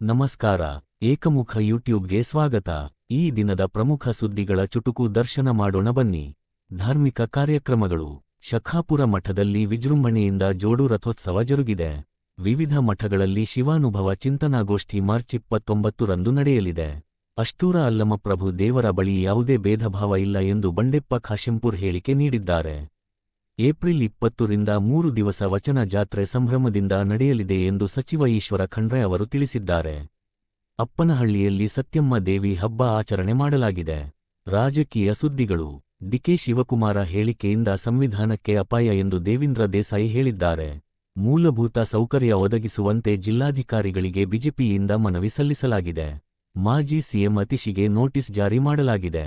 ನಮಸ್ಕಾರ, ಏಕಮುಖ ಯೂಟ್ಯೂಬ್ಗೆ ಸ್ವಾಗತ. ಈ ದಿನದ ಪ್ರಮುಖ ಸುದ್ದಿಗಳ ಚುಟುಕು ದರ್ಶನ ಮಾಡೋಣ ಬನ್ನಿ. ಧಾರ್ಮಿಕ ಕಾರ್ಯಕ್ರಮಗಳು. ಶಖಾಪುರ ಮಠದಲ್ಲಿ ವಿಜೃಂಭಣೆಯಿಂದ ಜೋಡು ರಥೋತ್ಸವ ಜರುಗಿದೆ. ವಿವಿಧ ಮಠಗಳಲ್ಲಿ ಶಿವಾನುಭವ ಚಿಂತನಾಗೋಷ್ಠಿ ಮಾರ್ಚ್ ಇಪ್ಪತ್ತೊಂಬತ್ತರಂದು ನಡೆಯಲಿದೆ. ಅಷ್ಟೂರ ಅಲ್ಲಮಪ್ರಭು ದೇವರ ಬಳಿ ಯಾವುದೇ ಭೇದಭಾವ ಇಲ್ಲ ಎಂದು ಬಂಡೆಪ್ಪ ಖಾಶೆಂಪುರ್ ಹೇಳಿಕೆ ನೀಡಿದ್ದಾರೆ. ಏಪ್ರಿಲ್ ಇಪ್ಪತ್ತರಿಂದ ಮೂರು ದಿವಸ ವಚನ ಜಾತ್ರೆ ಸಂಭ್ರಮದಿಂದ ನಡೆಯಲಿದೆ ಎಂದು ಸಚಿವ ಈಶ್ವರ ಖಂಡ್ರೆ ಅವರು ತಿಳಿಸಿದ್ದಾರೆ. ಅಪ್ಪನಹಳ್ಳಿಯಲ್ಲಿ ಸತ್ಯಮ್ಮ ದೇವಿ ಹಬ್ಬ ಆಚರಣೆ ಮಾಡಲಾಗಿದೆ. ರಾಜಕೀಯ ಸುದ್ದಿಗಳು. ಡಿಕೆ ಶಿವಕುಮಾರ ಹೇಳಿಕೆಯಿಂದ ಸಂವಿಧಾನಕ್ಕೆ ಅಪಾಯ ಎಂದು ದೇವೀಂದ್ರ ದೇಸಾಯಿ ಹೇಳಿದ್ದಾರೆ. ಮೂಲಭೂತ ಸೌಕರ್ಯ ಒದಗಿಸುವಂತೆ ಜಿಲ್ಲಾಧಿಕಾರಿಗಳಿಗೆ ಬಿಜೆಪಿಯಿಂದ ಮನವಿ ಸಲ್ಲಿಸಲಾಗಿದೆ. ಮಾಜಿ ಸಿಎಂ ಅತಿಶಿಗೆ ನೋಟಿಸ್ ಜಾರಿ ಮಾಡಲಾಗಿದೆ.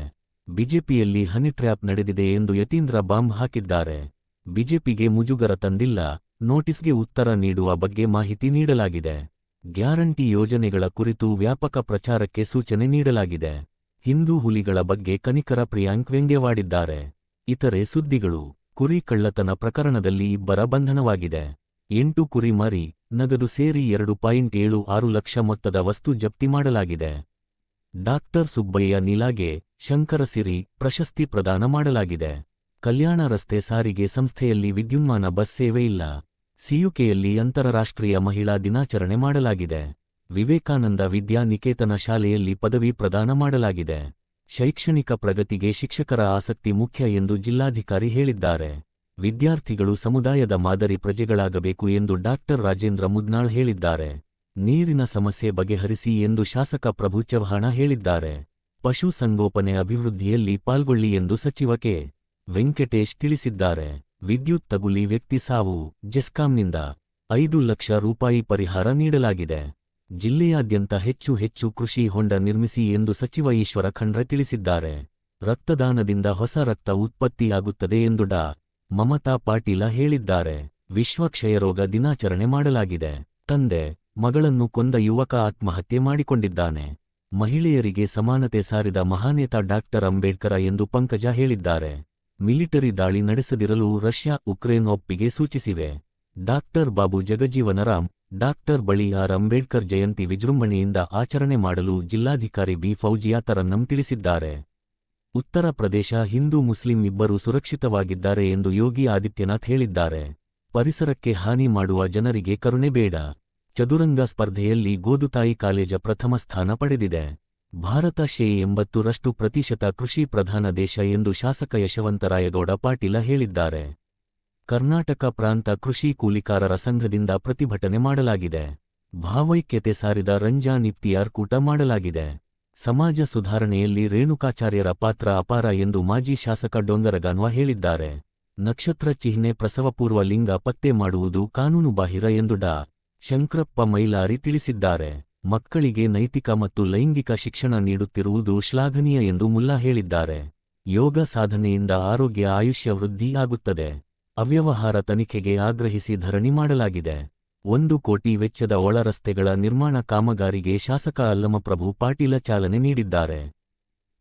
ಬಿಜೆಪಿಯಲ್ಲಿ ಹನಿ ಟ್ರ್ಯಾಪ್ ನಡೆದಿದೆ ಎಂದು ಯತೀಂದ್ರ ಬಾಂಬ್ ಹಾಕಿದ್ದಾರೆ. ಬಿಜೆಪಿಗೆ ಮುಜುಗರ ತಂದಿಲ್ಲ, ನೋಟಿಸ್ಗೆ ಉತ್ತರ ನೀಡುವ ಬಗ್ಗೆ ಮಾಹಿತಿ ನೀಡಲಾಗಿದೆ. ಗ್ಯಾರಂಟಿ ಯೋಜನೆಗಳ ಕುರಿತು ವ್ಯಾಪಕ ಪ್ರಚಾರಕ್ಕೆ ಸೂಚನೆ ನೀಡಲಾಗಿದೆ. ಹಿಂದೂ ಹುಲಿಗಳ ಬಗ್ಗೆ ಕನಿಕರ ಪ್ರಿಯಾಂಕ್ ವ್ಯಂಗ್ಯವಾಡಿದ್ದಾರೆ. ಇತರೆ ಸುದ್ದಿಗಳು, ಕುರಿ ಕಳ್ಳತನ ಪ್ರಕರಣದಲ್ಲಿ ಇಬ್ಬರ ಬಂಧನವಾಗಿದೆ. ಎಂಟು ಕುರಿ ಮರಿ, ನಗದು ಸೇರಿ ಎರಡು ಪಾಯಿಂಟ್ ಏಳು ಆರು ಲಕ್ಷ ಮೊತ್ತದ ವಸ್ತು ಜಪ್ತಿ ಮಾಡಲಾಗಿದೆ. ಡಾಕ್ಟರ್ ಸುಬ್ಬಯ್ಯ ನೀಲಾಗೆ ಶಂಕರಸಿರಿ ಪ್ರಶಸ್ತಿ ಪ್ರದಾನ ಮಾಡಲಾಗಿದೆ. ಕಲ್ಯಾಣ ರಸ್ತೆ ಸಾರಿಗೆ ಸಂಸ್ಥೆಯಲ್ಲಿ ವಿದ್ಯುನ್ಮಾನ ಬಸ್ ಸೇವೆ ಇಲ್ಲ. ಸಿಯುಕೆಯಲ್ಲಿ ಅಂತಾರಾಷ್ಟ್ರೀಯ ಮಹಿಳಾ ದಿನಾಚರಣೆ ಮಾಡಲಾಗಿದೆ. ವಿವೇಕಾನಂದ ವಿದ್ಯಾ ನಿಕೇತನ ಶಾಲೆಯಲ್ಲಿ ಪದವಿ ಪ್ರದಾನ ಮಾಡಲಾಗಿದೆ. ಶೈಕ್ಷಣಿಕ ಪ್ರಗತಿಗೆ ಶಿಕ್ಷಕರ ಆಸಕ್ತಿ ಮುಖ್ಯ ಎಂದು ಜಿಲ್ಲಾಧಿಕಾರಿ ಹೇಳಿದ್ದಾರೆ. ವಿದ್ಯಾರ್ಥಿಗಳು ಸಮುದಾಯದ ಮಾದರಿ ಪ್ರಜೆಗಳಾಗಬೇಕು ಎಂದು ಡಾಕ್ಟರ್ ರಾಜೇಂದ್ರ ಮುದ್ನಾಳ್ ಹೇಳಿದ್ದಾರೆ. ನೀರಿನ ಸಮಸ್ಯೆ ಬಗೆಹರಿಸಿ ಎಂದು ಶಾಸಕ ಪ್ರಭು ಚವ್ಹಾಣ ಹೇಳಿದ್ದಾರೆ. ಪಶು ಸಂಗೋಪನೆ ಅಭಿವೃದ್ಧಿಯಲ್ಲಿ ಪಾಲ್ಗೊಳ್ಳಿ ಎಂದು ಸಚಿವ ಕೆ. ವೆಂಕಟೇಶ್ ತಿಳಿಸಿದ್ದಾರೆ. ವಿದ್ಯುತ್ ತಗುಲಿ ವ್ಯಕ್ತಿ ಸಾವು, ಜೆಸ್ಕಾಂನಿಂದ ಐದು ಲಕ್ಷ ರೂಪಾಯಿ ಪರಿಹಾರ ನೀಡಲಾಗಿದೆ. ಜಿಲ್ಲೆಯಾದ್ಯಂತ ಹೆಚ್ಚು ಹೆಚ್ಚು ಕೃಷಿ ಹೊಂಡ ನಿರ್ಮಿಸಿ ಎಂದು ಸಚಿವ ಈಶ್ವರ ಖಂಡ್ರೆ ತಿಳಿಸಿದ್ದಾರೆ. ರಕ್ತದಾನದಿಂದ ಹೊಸ ರಕ್ತ ಉತ್ಪತ್ತಿಯಾಗುತ್ತದೆ ಎಂದು ಡಾ. ಮಮತಾ ಪಾಟೀಲ ಹೇಳಿದ್ದಾರೆ. ವಿಶ್ವ ಕ್ಷಯರೋಗ ದಿನಾಚರಣೆ ಮಾಡಲಾಗಿದೆ. ತಂದೆ, ಮಗಳನ್ನು ಕೊಂದ ಯುವಕ ಆತ್ಮಹತ್ಯೆ ಮಾಡಿಕೊಂಡಿದ್ದಾನೆ. ಮಹಿಳೆಯರಿಗೆ ಸಮಾನತೆ ಸಾರಿದ ಮಹಾನೇತ ಡಾಕ್ಟರ್ ಅಂಬೇಡ್ಕರ ಎಂದು ಪಂಕಜ ಹೇಳಿದ್ದಾರೆ. ಮಿಲಿಟರಿ ದಾಳಿ ನಡೆಸದಿರಲು ರಷ್ಯಾ ಉಕ್ರೇನ್ ಒಪ್ಪಿಗೆ ಸೂಚಿಸಿವೆ. Doctor Babu Jagjivan Ram doctor B R. Ambedkar Jayanti ವಿಜೃಂಭಣೆಯಿಂದ ಆಚರಣೆ ಮಾಡಲು ಜಿಲ್ಲಾಧಿಕಾರಿ ಬಿ. ಫೌಜಿಯಾ ತರನ್ನಂ ತಿಳಿಸಿದ್ದಾರೆ. ಉತ್ತರ ಪ್ರದೇಶ ಹಿಂದೂ ಮುಸ್ಲಿಂ ಇಬ್ಬರು ಸುರಕ್ಷಿತವಾಗಿದ್ದಾರೆ ಎಂದು ಯೋಗಿ ಆದಿತ್ಯನಾಥ್ ಹೇಳಿದ್ದಾರೆ. ಪರಿಸರಕ್ಕೆ ಹಾನಿ ಮಾಡುವ ಜನರಿಗೆ ಕರುಣೆ ಬೇಡ. ಚದುರಂಗ ಸ್ಪರ್ಧೆಯಲ್ಲಿ ಗೋದುತಾಯಿ ಕಾಲೇಜ ಪ್ರಥಮ ಸ್ಥಾನ ಪಡೆದಿದೆ. ಭಾರತ ಶೇ ಎಂಬತ್ತರಷ್ಟು ಪ್ರತಿಶತ ಕೃಷಿ ಪ್ರಧಾನ ದೇಶ ಎಂದು ಶಾಸಕ ಯಶವಂತರಾಯಗೌಡ ಪಾಟೀಲ ಹೇಳಿದ್ದಾರೆ. ಕರ್ನಾಟಕ ಪ್ರಾಂತ ಕೃಷಿ ಕೂಲಿಕಾರರ ಸಂಘದಿಂದ ಪ್ರತಿಭಟನೆ ಮಾಡಲಾಗಿದೆ. ಭಾವೈಕ್ಯತೆ ಸಾರಿದ ರಂಜಾನ್ ಇಫ್ತಿಯಾರ್ ಕೂಟ ಮಾಡಲಾಗಿದೆ. ಸಮಾಜ ಸುಧಾರಣೆಯಲ್ಲಿ ರೇಣುಕಾಚಾರ್ಯರ ಪಾತ್ರ ಅಪಾರ ಎಂದು ಮಾಜಿ ಶಾಸಕ ಡೊಂಗರಗಾನ್ವ ಹೇಳಿದ್ದಾರೆ. ನಕ್ಷತ್ರ ಚಿಹ್ನೆ ಪ್ರಸವಪೂರ್ವ ಲಿಂಗ ಪತ್ತೆ ಮಾಡುವುದು ಕಾನೂನುಬಾಹಿರ ಎಂದು ಡಾ. ಶಂಕ್ರಪ್ಪ ಮೈಲಾರಿ ತಿಳಿಸಿದ್ದಾರೆ. ಮಕ್ಕಳಿಗೆ ನೈತಿಕ ಮತ್ತು ಲೈಂಗಿಕ ಶಿಕ್ಷಣ ನೀಡುತ್ತಿರುವುದು ಶ್ಲಾಘನೀಯ ಎಂದು ಮುಲ್ಲಾ ಹೇಳಿದ್ದಾರೆ. ಯೋಗ ಸಾಧನೆಯಿಂದ ಆರೋಗ್ಯ, ಆಯುಷ್ಯ ವೃದ್ಧಿಯಾಗುತ್ತದೆ ಅವ್ಯವಹಾರ ತನಿಖೆಗೆ ಆಗ್ರಹಿಸಿ ಧರಣಿ ಮಾಡಲಾಗಿದೆ. ಒಂದು ಕೋಟಿ ವೆಚ್ಚದ ಒಳರಸ್ತೆಗಳ ನಿರ್ಮಾಣ ಕಾಮಗಾರಿಗೆ ಶಾಸಕ ಅಲ್ಲಮಪ್ರಭು ಪಾಟೀಲ ಚಾಲನೆ ನೀಡಿದ್ದಾರೆ.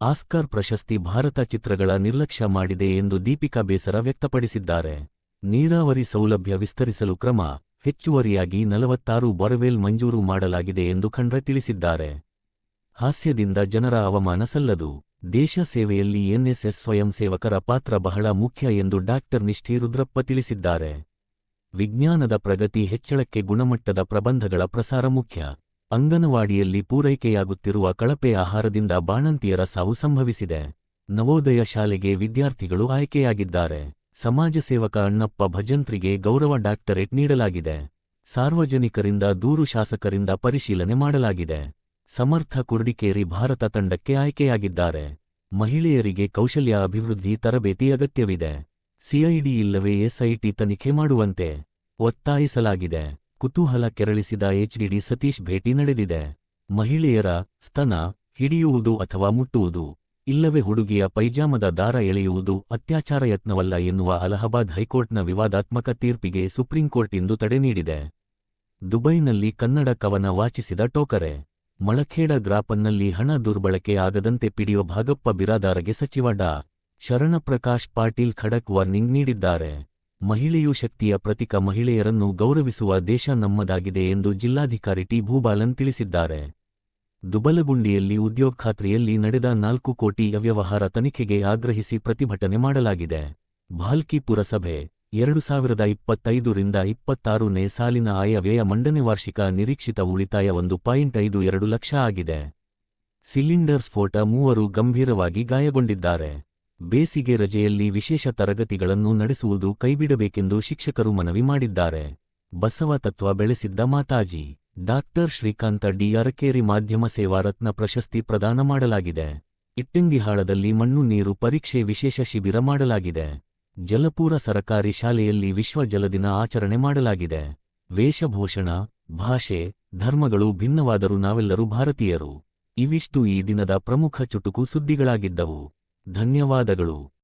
ಆಸ್ಕರ್ ಪ್ರಶಸ್ತಿ ಭಾರತ ಚಿತ್ರಗಳ ನಿರ್ಲಕ್ಷ್ಯ ಮಾಡಿದೆ ಎಂದು ದೀಪಿಕಾ ಬೇಸರ ವ್ಯಕ್ತಪಡಿಸಿದ್ದಾರೆ. ನೀರಾವರಿ ಸೌಲಭ್ಯ ವಿಸ್ತರಿಸಲು ಕ್ರಮ ಹೆಚ್ಚುವರಿಯಾಗಿ ನಲವತ್ತಾರು ಬೋರ್ವೆಲ್ ಮಂಜೂರು ಮಾಡಲಾಗಿದೆ ಎಂದು ಖಂಡ್ರ ತಿಳಿಸಿದ್ದಾರೆ. ಹಾಸ್ಯದಿಂದ ಜನರ ಅವಮಾನ ಸಲ್ಲದು. ದೇಶ ಸೇವೆಯಲ್ಲಿ ಎನ್ಎಸ್ಎಸ್ ಸ್ವಯಂ ಸೇವಕರ ಪಾತ್ರ ಬಹಳ ಮುಖ್ಯ ಎಂದು ಡಾಕ್ಟರ್ ನಿಷ್ಠಿ ರುದ್ರಪ್ಪ ತಿಳಿಸಿದ್ದಾರೆ. ವಿಜ್ಞಾನದ ಪ್ರಗತಿ ಹೆಚ್ಚಳಕ್ಕೆ ಗುಣಮಟ್ಟದ ಪ್ರಬಂಧಗಳ ಪ್ರಸಾರ ಮುಖ್ಯ. ಅಂಗನವಾಡಿಯಲ್ಲಿ ಪೂರೈಕೆಯಾಗುತ್ತಿರುವ ಕಳಪೆ ಆಹಾರದಿಂದ ಬಾಣಂತಿಯರ ಸಾವು ಸಂಭವಿಸಿದೆ. ನವೋದಯ ಶಾಲೆಗೆ ವಿದ್ಯಾರ್ಥಿಗಳು ಆಯ್ಕೆಯಾಗಿದ್ದಾರೆ. ಸಮಾಜ ಸೇವಕ ಅಣ್ಣಪ್ಪ ಭಜಂತ್ರಿಗೆ ಗೌರವ ಡಾಕ್ಟರೇಟ್ ನೀಡಲಾಗಿದೆ. ಸಾರ್ವಜನಿಕರಿಂದ ದೂರು ಶಾಸಕರಿಂದ ಪರಿಶೀಲನೆ ಮಾಡಲಾಗಿದೆ. ಸಮರ್ಥ ಕುರ್ಡಿಕೇರಿ ಭಾರತ ತಂಡಕ್ಕೆ ಆಯ್ಕೆಯಾಗಿದ್ದಾರೆ. ಮಹಿಳೆಯರಿಗೆ ಕೌಶಲ್ಯ ಅಭಿವೃದ್ಧಿ ತರಬೇತಿ ಅಗತ್ಯವಿದೆ. ಸಿಐಡಿ ಇಲ್ಲವೇ ಎಸ್ಐಟಿ ತನಿಖೆ ಮಾಡುವಂತೆ ಒತ್ತಾಯಿಸಲಾಗಿದೆ. ಕುತೂಹಲ ಕೆರಳಿಸಿದ ಎಚ್ಡಿಡಿ ಸತೀಶ್ ಭೇಟಿ ನಡೆದಿದೆ. ಮಹಿಳೆಯರ ಸ್ತನ ಹಿಡಿಯುವುದು ಅಥವಾ ಮುಟ್ಟುವುದು ಇಲ್ಲವೇ ಹುಡುಗಿಯ ಪೈಜಾಮದ ದಾರ ಎಳೆಯುವುದು ಅತ್ಯಾಚಾರ ಯತ್ನವಲ್ಲ ಎನ್ನುವ ಅಲಹಾಬಾದ್ ಹೈಕೋರ್ಟ್ನ ವಿವಾದಾತ್ಮಕ ತೀರ್ಪಿಗೆ ಸುಪ್ರೀಂಕೋರ್ಟ್ ಇಂದು ತಡೆ ನೀಡಿದೆ. ದುಬೈನಲ್ಲಿ ಕನ್ನಡ ಕವನ ವಾಚಿಸಿದ ಟೋಕರೆ, ಮಳಖೇಡ ಗ್ರಾಪನ್ನಲ್ಲಿ ಹಣ ದುರ್ಬಳಕೆ ಆಗದಂತೆ ಪಿಡಿಯೋ ಭಾಗಪ್ಪ ಬಿರಾದಾರಗೆ ಸಚಿವ ಡಾ. ಶರಣಪ್ರಕಾಶ್ ಪಾಟೀಲ್ ಖಡಕ್ ವಾರ್ನಿಂಗ್ ನೀಡಿದ್ದಾರೆ. ಮಹಿಳೆಯು ಶಕ್ತಿಯ ಪ್ರತೀಕ ಮಹಿಳೆಯರನ್ನು ಗೌರವಿಸುವ ದೇಶ ನಮ್ಮದಾಗಿದೆ ಎಂದು ಜಿಲ್ಲಾಧಿಕಾರಿ ಟಿ. ಭೂಬಾಲನ್ ತಿಳಿಸಿದ್ದಾರೆ. ದುಬಲಗುಂಡಿಯಲ್ಲಿ ಉದ್ಯೋಗ ಖಾತ್ರಿಯಲ್ಲಿ ನಡೆದ ನಾಲ್ಕು ಕೋಟಿ ಅವ್ಯವಹಾರ ತನಿಖೆಗೆ ಆಗ್ರಹಿಸಿ ಪ್ರತಿಭಟನೆ ಮಾಡಲಾಗಿದೆ. ಭಾಲ್ಕಿ ಪುರಸಭೆ, ಎರಡು ಸಾವಿರದ ಇಪ್ಪತ್ತೈದರಿಂದ ಇಪ್ಪತ್ತಾರನೇ ಸಾಲಿನ ಆಯವ್ಯಯ ಮಂಡನೆ ವಾರ್ಷಿಕ ನಿರೀಕ್ಷಿತ ಉಳಿತಾಯ ಒಂದು ಪಾಯಿಂಟ್ ಐದು ಎರಡು ಲಕ್ಷ ಆಗಿದೆ. ಸಿಲಿಂಡರ್ ಸ್ಫೋಟ ಮೂವರು ಗಂಭೀರವಾಗಿ ಗಾಯಗೊಂಡಿದ್ದಾರೆ. ಬೇಸಿಗೆ ರಜೆಯಲ್ಲಿ ವಿಶೇಷ ತರಗತಿಗಳನ್ನು ನಡೆಸುವುದು ಕೈಬಿಡಬೇಕೆಂದು ಶಿಕ್ಷಕರು ಮನವಿ ಮಾಡಿದ್ದಾರೆ. ಬಸವ ತತ್ವ ಬೆಳೆಸಿದ್ದ ಮಾತಾಜಿ. ಡಾಕ್ಟರ್ ಶ್ರೀಕಾಂತ ಡಿ ಮಾಧ್ಯಮ ಸೇವಾ ರತ್ನ ಪ್ರಶಸ್ತಿ ಪ್ರದಾನ ಮಾಡಲಾಗಿದೆ. ಇಟ್ಟಂಗಿಹಾಳದಲ್ಲಿ ಮಣ್ಣು ನೀರು ಪರೀಕ್ಷೆ ವಿಶೇಷ ಶಿಬಿರ ಮಾಡಲಾಗಿದೆ. ಜಲಪೂರ ಸರಕಾರಿ ಶಾಲೆಯಲ್ಲಿ ವಿಶ್ವ ಜಲದಿನ ಆಚರಣೆ ಮಾಡಲಾಗಿದೆ. ವೇಷಭೂಷಣ, ಭಾಷೆ, ಧರ್ಮಗಳು ಭಿನ್ನವಾದರೂ ನಾವೆಲ್ಲರೂ ಭಾರತೀಯರು. ಇವಿಷ್ಟು ಈ ದಿನದ ಪ್ರಮುಖ ಚುಟುಕು ಸುದ್ದಿಗಳಾಗಿದ್ದವು. ಧನ್ಯವಾದಗಳು.